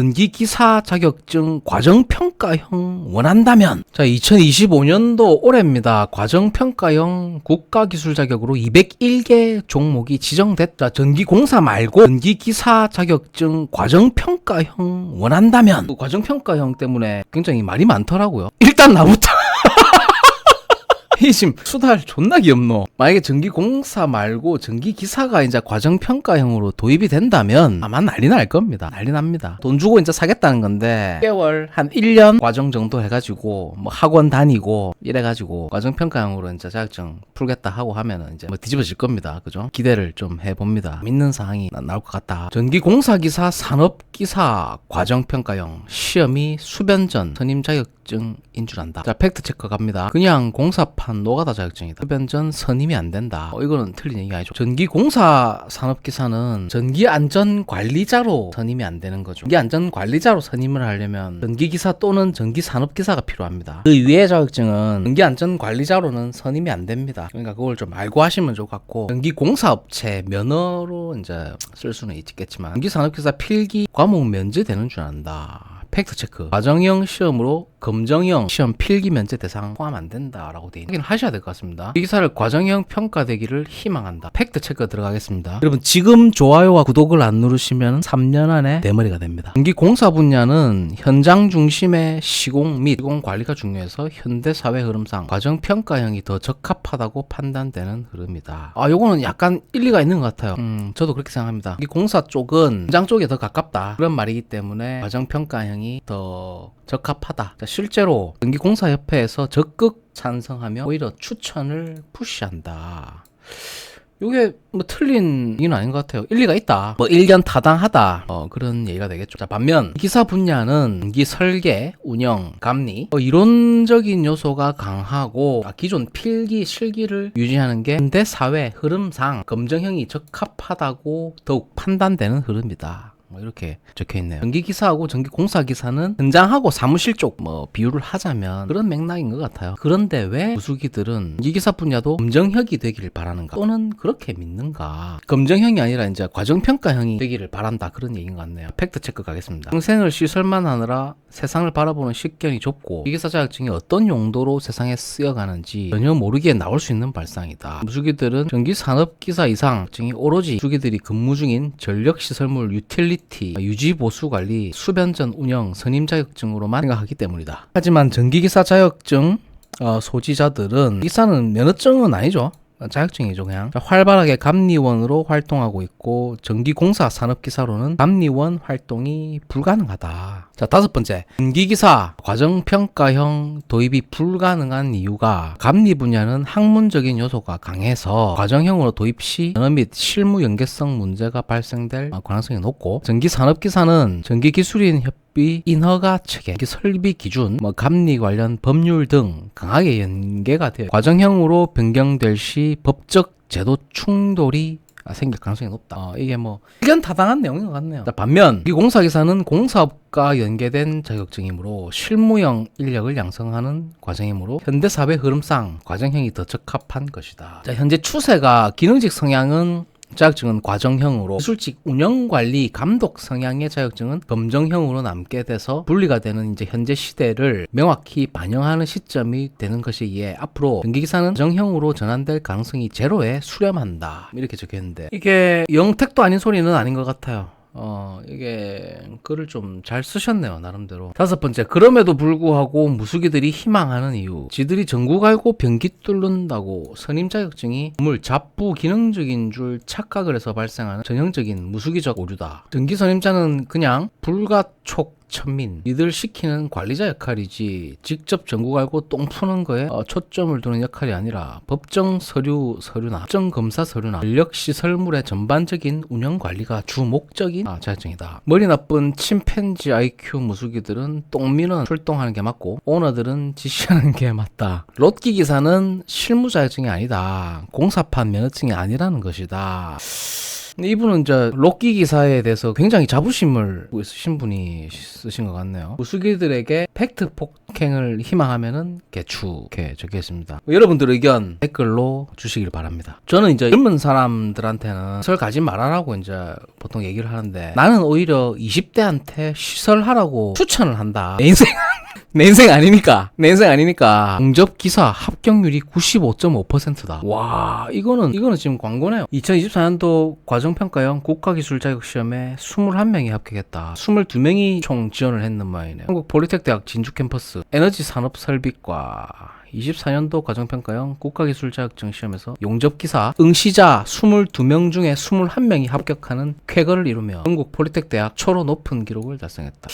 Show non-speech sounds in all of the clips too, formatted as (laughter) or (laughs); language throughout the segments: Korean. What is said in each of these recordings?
전기 기사 자격증 과정 평가형 원한다면 자 2025년도 올해입니다. 과정 평가형 국가 기술 자격으로 201개 종목이 지정됐다. 전기 공사 말고 전기 기사 자격증 과정 평가형 원한다면 그 과정 평가형 때문에 굉장히 말이 많더라고요. 일단 나부터 (laughs) 이 지금 수달 존나 귀엽노. 만약에 전기공사 말고 전기기사가 이제 과정평가형으로 도입이 된다면 아마 난리 날 겁니다. 난리 납니다. 돈 주고 이제 사겠다는 건데 6개월 한 1년 과정 정도 해가지고 뭐 학원 다니고 이래가지고 과정평가형으로 이제 자격증 풀겠다 하고 하면은 이제 뭐 뒤집어질 겁니다. 그죠? 기대를 좀 해봅니다. 믿는 나- 나올 것 같다. 전기공사기사 산업기사 과정평가형 시험이 수변전 선임 자격 증인 줄 안다. 자 팩트 체크 갑니다. 그냥 공사판 노가다 자격증이다. 수변전 선임이 안 된다. 어, 이거는 틀린 얘기 아니죠. 전기 공사 산업기사는 전기 안전 관리자로 선임이 안 되는 거죠. 전기 안전 관리자로 선임을 하려면 전기 기사 또는 전기 산업 기사가 필요합니다. 그 위의 자격증은 전기 안전 관리자로는 선임이 안 됩니다. 그러니까 그걸 좀 알고 하시면 좋을 것 같고 전기 공사업체 면허로 이제 쓸 수는 있겠지만 전기 산업 기사 필기 과목 면제되는 줄 안다. 팩트 체크. 과정형 시험으로 검정형 시험 필기 면제 대상 포함 안 된다라고 돼 확인 하셔야 될 것 같습니다. 이 기사를 과정형 평가되기를 희망한다. 팩트 체크 들어가겠습니다. 여러분 지금 좋아요와 구독을 안 누르시면 3년 안에 대머리가 됩니다. 전기 공사 분야는 현장 중심의 시공 및 시공 관리가 중요해서 현대 사회 흐름상 과정 평가형이 더 적합하다고 판단되는 흐름이다. 아, 요거는 약간 일리가 있는 것 같아요. 음, 저도 그렇게 생각합니다. 이 공사 쪽은 현장 쪽에 더 가깝다. 그런 말이기 때문에 과정 평가형 이 더 적합하다. 자, 실제로 전기공사협회에서 적극 찬성하며 오히려 추천을 푸시한다. 요게 뭐 틀린 얘기는 아닌 것 같아요. 일리가 있다. 뭐 일견 타당하다. 어, 그런 얘기가 되겠죠. 자, 반면 기사 분야는 전기 설계, 운영, 감리, 어, 이론적인 요소가 강하고 아, 기존 필기, 실기를 유지하는 게 현대 사회 흐름상 검정형이 적합하다고 더욱 판단되는 흐름이다. 뭐 이렇게 적혀 있네요. 전기 기사하고 전기 공사 기사는 현장하고 사무실 쪽 뭐 비유를 하자면 그런 맥락인 것 같아요. 그런데 왜 무수기들은 전기 기사 분야도 검정형이 되기를 바라는가? 또는 그렇게 믿는가? 검정형이 아니라 이제 과정평가형이 되기를 바란다 그런 얘기인 것 같네요. 팩트 체크 가겠습니다. 평생을 시설만 하느라 세상을 바라보는 식견이 좁고 기기사 자격증이 어떤 용도로 세상에 쓰여가는지 전혀 모르기에 나올 수 있는 발상이다. 무수기들은 전기 산업 기사 이상 증이 오로지 무수기들이 근무 중인 전력 시설물 유틸리티 유지 보수 관리 수변전 운영 선임 자격증으로만 생각하기 때문이다. 하지만 전기기사 자격증 어, 소지자들은 기사는 면허증은 아니죠. 자격증이죠, 그냥. 자, 활발하게 감리원으로 활동하고 있고, 전기공사 산업기사로는 감리원 활동이 불가능하다. 자, 다섯 번째. 전기기사 과정평가형 도입이 불가능한 이유가 감리 분야는 학문적인 요소가 강해서 과정형으로 도입 시 언어 및 실무 연계성 문제가 발생될 가능성이 높고, 전기산업기사는 전기기술인 협비 인허가 체계, 설비 기준, 뭐 감리 관련 법률 등 강하게 연계가 되어 과정형으로 변경될 시 법적 제도 충돌이 생길 가능성이 높다. 어, 이게 뭐 의견 타당한 내용인 것 같네요. 자, 반면 이 공사기사는 공사업과 연계된 자격증이므로 실무형 인력을 양성하는 과정이므로 현대 사회 흐름상 과정형이 더 적합한 것이다. 자, 현재 추세가 기능직 성향은 자격증은 과정형으로 기술직 운영 관리 감독 성향의 자격증은 검정형으로 남게 돼서 분리가 되는 이제 현재 시대를 명확히 반영하는 시점이 되는 것이기에 앞으로 전기기사는 과정형으로 전환될 가능성이 제로에 수렴한다 이렇게 적혀있는데 이게 영택도 아닌 소리는 아닌 것 같아요. 어, 이게 글을 좀 잘 쓰셨네요, 나름대로. 다섯 번째, 그럼에도 불구하고 무수기들이 희망하는 이유. 지들이 전국 알고 변기 뚫는다고 선임 자격증이 건물 잡부 기능적인 줄 착각을 해서 발생하는 전형적인 무수기적 오류다. 전기 선임자는 그냥 불가촉 천민 이들 시키는 관리자 역할이지 직접 전국 알고 똥 푸는 거에 어, 초점을 두는 역할이 아니라 법정 서류 서류나 법정 검사 서류나 전력 시설물의 전반적인 운영 관리가 주 목적인 아, 자격증이다. 머리 나쁜 침팬지 IQ 무수기들은 똥미는 출동하는 게 맞고 오너들은 지시하는 게 맞다. 롯기 기사는 실무 자격증이 아니다. 공사판 면허증이 아니라는 것이다. 근데 이분은 이제 록기 기사에 대해서 굉장히 자부심을 있으신 분이 쓰신 것 같네요. 우수기들에게 팩트 폭행을 희망하면은 개추 이렇게 적혀 있습니다. 여러분들 의견 댓글로 주시길 바랍니다. 저는 이제 젊은 사람들한테는 시설 가지 말아라고 이제 보통 얘기를 하는데 나는 오히려 20대한테 시설하라고 추천을 한다. 내 인생 (laughs) 내 인생 아니니까. 내 인생 아니니까. 공접 기사 합격률이 95.5%다. 와, 이거는 이거는 지금 광고네요. 2024년도 과정 평가형 국가기술 자격 시험에 21명이 합격했다. 22명이 총 지원을 했는 모양이네요. 한국 폴리텍 대학 진주 캠퍼스 에너지 산업 설비과 24년도 과정평가형 국가기술 자격증 시험에서 용접기사 응시자 22명 중에 21명이 합격하는 쾌거를 이루며 한국 폴리텍 대학 초로 높은 기록을 달성했다.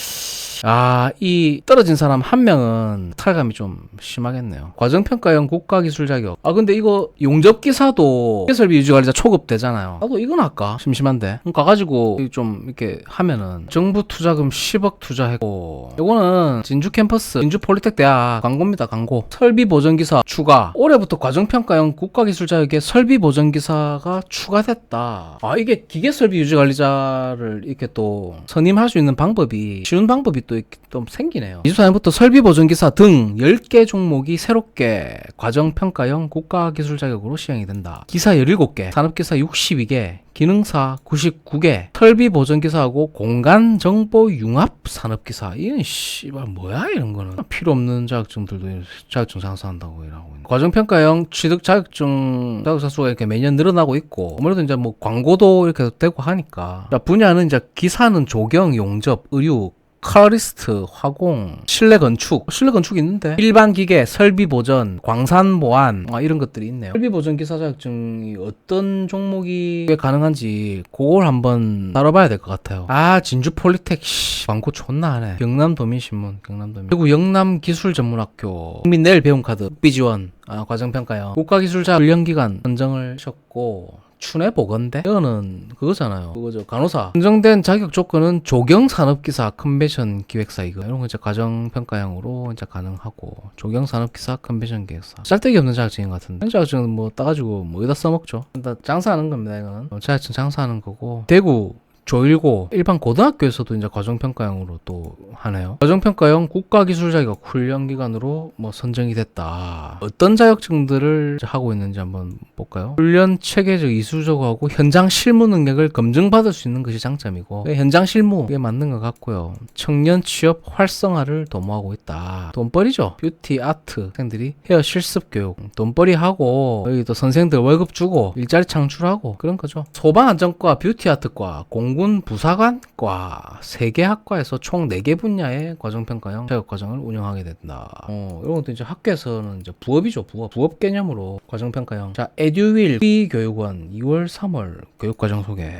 아, 이 떨어진 사람 한 명은 탈감이 좀 심하겠네요. 과정평가형 국가기술 자격. 아, 근데 이거 용접기사도 설비 유지관리자 초급 되잖아요. 나도 이건 할까? 심심한데. 가가지고 좀 이렇게 하면은 정부 투자금 10억 투자했고, 이거는 진주 캠퍼스, 진주 폴리텍 대학 광고입니다, 광고. 설비 보전기사 추가. 올해부터 과정평가형 국가기술 자격에 설비 보전기사가 추가됐다. 아, 이게 기계 설비 유지관리자를 이렇게 또 선임할 수 있는 방법이 쉬운 방법이 또, 좀 생기네요. 24년부터 설비 보전기사 등 10개 종목이 새롭게 과정평가형 국가기술 자격으로 시행이 된다. 기사 17개, 산업기사 62개, 기능사 99개, 설비 보전기사하고 공간 정보 융합 산업기사. 이건 씨발 뭐야 이런 거는 필요 없는 자격증들도 자격증 장사한다고 이러고 있는. 과정평가형 취득 자격증 자격사 수가 이렇게 매년 늘어나고 있고 아무래도 이제 뭐 광고도 이렇게 되고 하니까 자, 분야는 이제 기사는 조경, 용접, 의류, 카리스트, 화공, 실내 건축, 실내 건축 있는데 일반 기계, 설비 보전, 광산 보안 아, 이런 것들이 있네요. 설비 보전 기사 자격증이 어떤 종목이 가능한지 그걸 한번 다뤄봐야 될 것 같아요. 아 진주 폴리텍 씨, 광고 존나 하네. 경남 도민신문, 경남 도민. 그리고 영남 기술전문학교, 국민 내일 배움 카드, 비지원. 아, 과정 평가요. 국가기술자 훈련기관 선정을 하셨고, 춘해 보건대? 이거는 그거잖아요. 그거죠. 간호사. 선정된 자격 조건은 조경 산업기사 컨벤션 기획사 이거 이런 거 이제 과정 평가형으로 이제 가능하고 조경 산업기사 컨벤션 기획사. 짤데기 없는 자격증인 것 같은데. 자격증은 뭐 따가지고 뭐 어디다 써먹죠. 장사하는 겁니다. 이거는 어, 자격증 장사하는 거고. 대구 조일고 일반 고등학교에서도 이제 과정평가형으로 또 하네요. 과정평가형 국가기술 자격 훈련 기관으로 뭐 선정이 됐다. 어떤 자격증들을 하고 있는지 한번 볼까요? 훈련 체계적 이수적하고 현장 실무 능력을 검증받을 수 있는 것이 장점이고 현장 실무에 맞는 것 같고요. 청년 취업 활성화를 도모하고 있다. 돈벌이죠. 뷰티 아트 학생들이 헤어 실습 교육 돈벌이 하고 여기 또 선생들 월급 주고 일자리 창출하고 그런 거죠. 소방안전과 뷰티 아트과 공 공군 부사관과 세계학과에서 총 4개 분야의 과정평가형 자격과정을 운영하게 된다. 어, 이런 것도 이제 학교에서는 이제 부업이죠, 부업. 부업 개념으로 과정평가형. 자, 에듀윌 교육원 2월, 3월 교육과정 소개.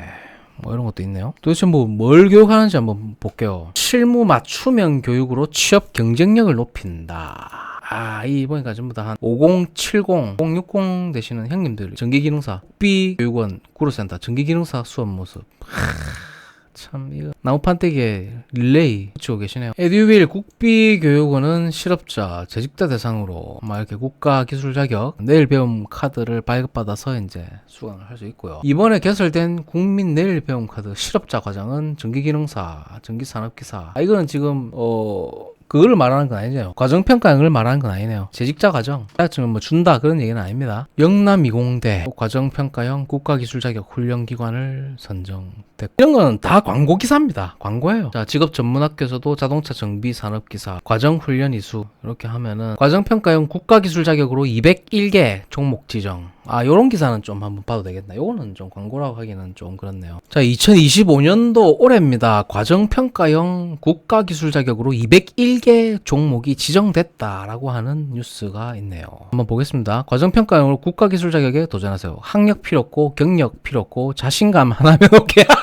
뭐 이런 것도 있네요. 도대체 뭐 뭘 교육하는지 한번 볼게요. 실무 맞춤형 교육으로 취업 경쟁력을 높인다. 아, 이 보니까 전부 다 한 50, 70, 060 되시는 형님들 전기기능사 B 교육원 구로센터 전기기능사 수업 모습. 참 이거 나무판때기에 릴레이 붙이고 계시네요. 에듀윌 국비교육원은 실업자 재직자 대상으로 막 이렇게 국가 기술 자격 내일 배움 카드를 발급받아서 이제 수강을 할 수 있고요. 이번에 개설된 국민 내일 배움 카드 실업자 과정은 전기기능사, 전기산업기사. 아, 이거는 지금 어 그걸 말하는 건 아니죠. 과정평가형을 말하는 건 아니네요. 재직자 과정. 자격증을 뭐 준다 그런 얘기는 아닙니다. 영남 20대 과정평가형 국가기술자격 훈련기관을 선정됐고 이런 거는 다 광고 기사입니다. 광고예요. 자, 직업 전문학교에서도 자동차 정비 산업 기사 과정 훈련 이수 이렇게 하면은 과정평가형 국가기술자격으로 201개 종목 지정. 아, 요런 기사는 좀 한번 봐도 되겠나. 요거는 좀 광고라고 하기는 좀 그렇네요. 자, 2025년도 올해입니다. 과정평가형 국가기술 자격으로 201개 종목이 지정됐다라고 하는 뉴스가 있네요. 한번 보겠습니다. 과정평가형으로 국가기술 자격에 도전하세요. 학력 필요 없고, 경력 필요 없고, 자신감 하나면 오케이. (laughs)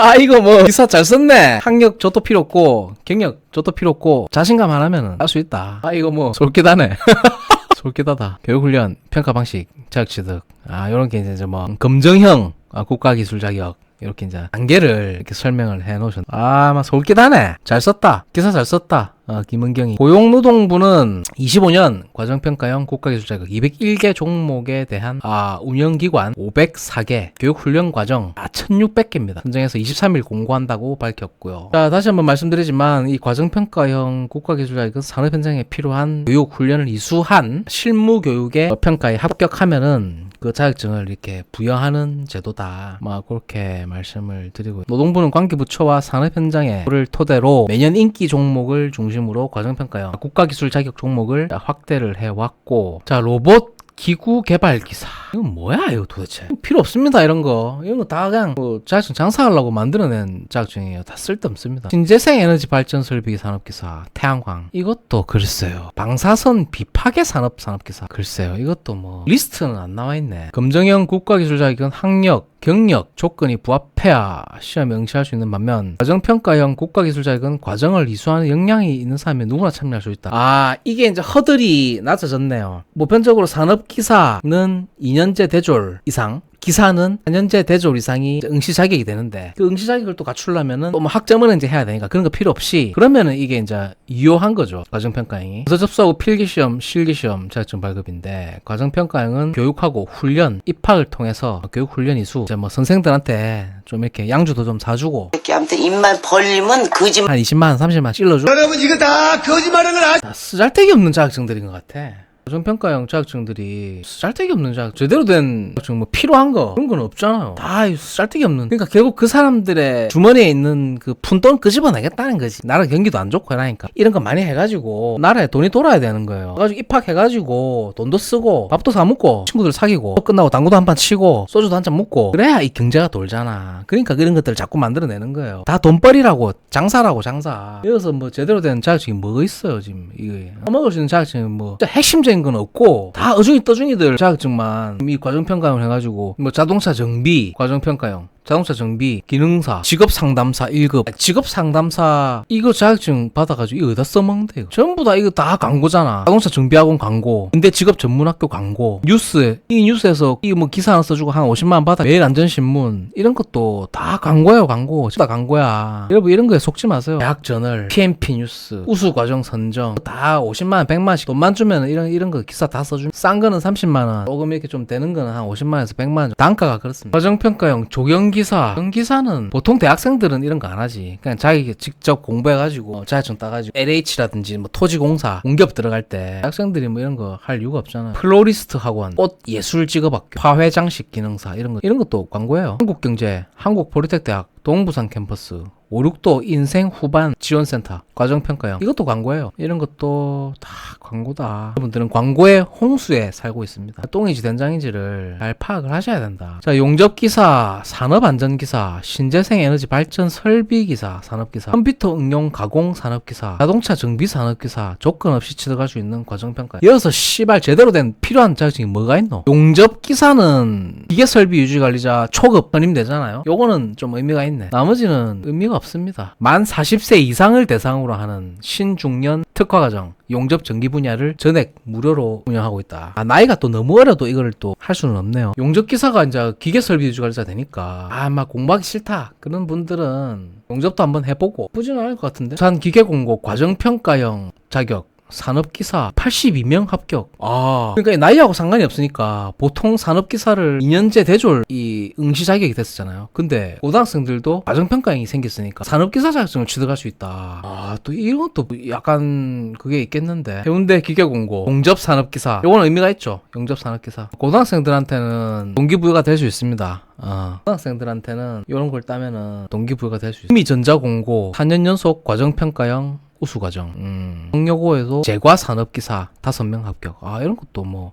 아 이거 뭐 기사 잘 썼네 학력 저도 필요 없고 경력 저도 필요 없고 자신감 하나면은 할 수 있다 아 이거 뭐 솔깃하네 (laughs) 솔깃하다. 교육훈련, 평가 방식, 자격 취득. 아, 요런 게 이제 뭐, 검정형 아, 국가기술 자격. 이렇게 이제 단계를 이렇게 설명을 해 놓으셨. 아, 막 솔깃하네. 잘 썼다. 기사 잘 썼다. 어, 김은경이. 고용노동부는 25년 과정평가형 국가기술자격 201개 종목에 대한 아, 운영기관 504개 교육훈련 과정 아, 1600개입니다. 선정해서 23일 공고한다고 밝혔고요. 자, 다시 한번 말씀드리지만 이 과정평가형 국가기술자격은 산업 현장에 필요한 교육훈련을 이수한 실무 교육의 평가에 합격하면은 그 자격증을 이렇게 부여하는 제도다. 막 그렇게 말씀을 드리고 노동부는 관계부처와 산업 현장을 토대로 매년 인기 종목을 중심으로 과정평가형 국가기술 자격 종목을 확대를 해왔고 자 로봇 기구 개발 기사 이건 뭐야 이거 도대체? 필요 없습니다 이런 거. 이런 거 다 그냥 뭐 자격증 장사하려고 만들어낸 자격증이에요. 다 쓸데없습니다. 신재생 에너지 발전 설비 산업 기사 태양광. 이것도 글쎄요. 방사선 비파괴 산업 산업 기사 글쎄요. 이것도 뭐 리스트는 안 나와 있네. 검정형 국가기술 자격은 학력 경력 조건이 부합해야 시험에 응시할 수 있는 반면 과정평가형 국가기술 자격은 과정을 이수하는 역량이 있는 사람이 누구나 참여할 수 있다. 아 이게 이제 허들이 낮아졌네요. 보편적으로 산업기사는 2년 제 대졸 이상 기사는 4년제 대졸 이상이 응시 자격이 되는데 그 응시 자격을 또 갖추려면은 또 뭐 학점은 이제 해야 되니까 그런 거 필요 없이 그러면은 이게 이제 유효한 거죠 과정평가형이 그래서 접수하고 필기시험 실기시험 자격증 발급인데 과정평가형은 교육하고 훈련 입학을 통해서 교육 훈련 이수 이제 뭐 선생들한테 좀 이렇게 양주도 좀 사주고 이렇게 아무튼 입만 벌리면 거짓말 한 20만 원 30만 원 찔러주고 여러분 이거 다 거짓말하는 걸 아... 다 쓰잘데기 없는 자격증들인 것 같아. 과정평가형 자격증들이 쓰잘데기 없는 자격, 제대로 된 자격증 뭐 필요한 거 그런 건 없잖아요. 다 쓰잘데기 없는. 그러니까 결국 그 사람들의 주머니에 있는 그 푼돈 끄집어내겠다는 거지. 나라 경기도 안 좋고 하니까 이런 거 많이 해가지고 나라에 돈이 돌아야 되는 거예요. 그래가지고 입학해가지고 돈도 쓰고 밥도 사 먹고 친구들 사귀고 끝나고 당구도 한 판 치고 소주도 한 잔 먹고 그래야 이 경제가 돌잖아. 그러니까 그런 것들을 자꾸 만들어내는 거예요. 다 돈벌이라고 장사라고 장사. 여기서 뭐 제대로 된 자격증이 뭐가 있어요 지금 이게. 먹을 수 있는 자격증이 뭐 핵심적인 건 없고 다 어중이 떠중이들. 자격증만. 이 과정평가형 해가지고 뭐 자동차 정비 과정평가형 자동차 정비, 기능사, 직업 상담사 1급, 직업 상담사 이거 자격증 받아가지고 이거 어디다 써먹는데요? 전부 다 이거 다 광고잖아. 자동차 정비학원 광고, 근데 직업 전문학교 광고, 뉴스 이 뉴스에서 이 뭐 기사 하나 써주고 한 50만 원 받아. 매일 안전신문 이런 것도 다 광고예요 광고. 다 광고야. 여러분 이런 거에 속지 마세요. 대학 저널, PMP 뉴스, 우수 과정 선정 다 50만 원, 100만 원씩 돈만 주면 이런 이런 거 기사 다 써주. 싼 거는 30만 원, 조금 이렇게 좀 되는 거는 한 50만 원에서 100만 원. 단가가 그렇습니다. 과정평가형 조경 기 사, 경기사는 보통 대학생들은 이런 거 안 하지. 그냥 자기 직접 공부해가지고 자격증 따가지고 LH라든지 뭐 토지공사 공기업 들어갈 때 대학생들이 뭐 이런 거 할 이유가 없잖아. 플로리스트 학원, 꽃 예술 직업학교, 화훼 장식 기능사 이런 거 이런 것도 광고예요. 한국경제, 한국포리텍 대학, 동부산 캠퍼스, 5, 6도 인생 후반 지원센터 과정평가형. 이것도 광고예요. 이런 것도 다 광고다. 여러분들은 광고의 홍수에 살고 있습니다. 똥인지 된장인지를 잘 파악을 하셔야 된다. 자 용접기사 산업안전기사 신재생 에너지 발전 설비기사 산업기사 컴퓨터 응용 가공 산업기사 자동차 정비 산업기사 조건 없이 취득할 수 있는 과정평가. 이어서 씨발 제대로 된 필요한 자격증이 뭐가 있노? 용접기사는 기계설비 유지관리자 초급 선임되잖아요. 요거는 좀 의미가 있네. 나머지는 의미가 없습니다. 만 40세 이상을 대상으로 하는 신중년 특화과정 용접 전기 분야를 전액 무료로 운영하고 있다. 아, 나이가 또 너무 어려도 이걸 또 할 수는 없네요. 용접 기사가 이제 기계 설비 유지관리자 되니까 아, 막 공부하기 싫다. 그런 분들은 용접도 한번 해보고 부지는 않을 것 같은데. 산 기계 공고 과정 평가형 자격 산업기사 82명 합격. 아. 그러니까 이 나이하고 상관이 없으니까 보통 산업기사를 2년제 대졸 이 응시 자격이 됐었잖아요. 근데 고등학생들도 과정평가형이 생겼으니까 산업기사 자격증을 취득할 수 있다. 아, 또 이런 것도 약간 그게 있겠는데. 해운대 기계공고, 공접산업기사. 요거는 의미가 있죠. 용접산업기사. 고등학생들한테는 동기부여가 될 수 있습니다. 어. 고등학생들한테는 이런 걸 따면은 동기부여가 될 수 있어요. 이미 전자공고 4년 연속 과정평가형 우수 과정. 음. 영여고에도 제과 산업 기사 5명 합격. 아, 이런 것도 뭐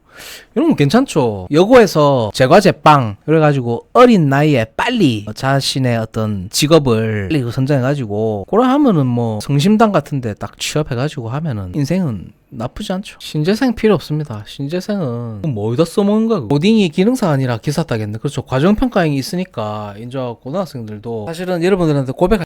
이런 건 괜찮죠. 여고에서 제과 제 빵 그래 가지고 어린 나이에 빨리 자신의 어떤 직업을 빨리 선정해 가지고 그래 하면은 뭐 성심당 같은 데 딱 취업해 가지고 하면은 인생은 나쁘지 않죠. 신재생 필요 없습니다. 신재생은 뭐 어디다 써먹는 거야? 고딩이 기능사 아니라 기사 따겠네. 그렇죠. 과정평가형이 있으니까 이제 고등학생들도 사실은 여러분들한테 고백할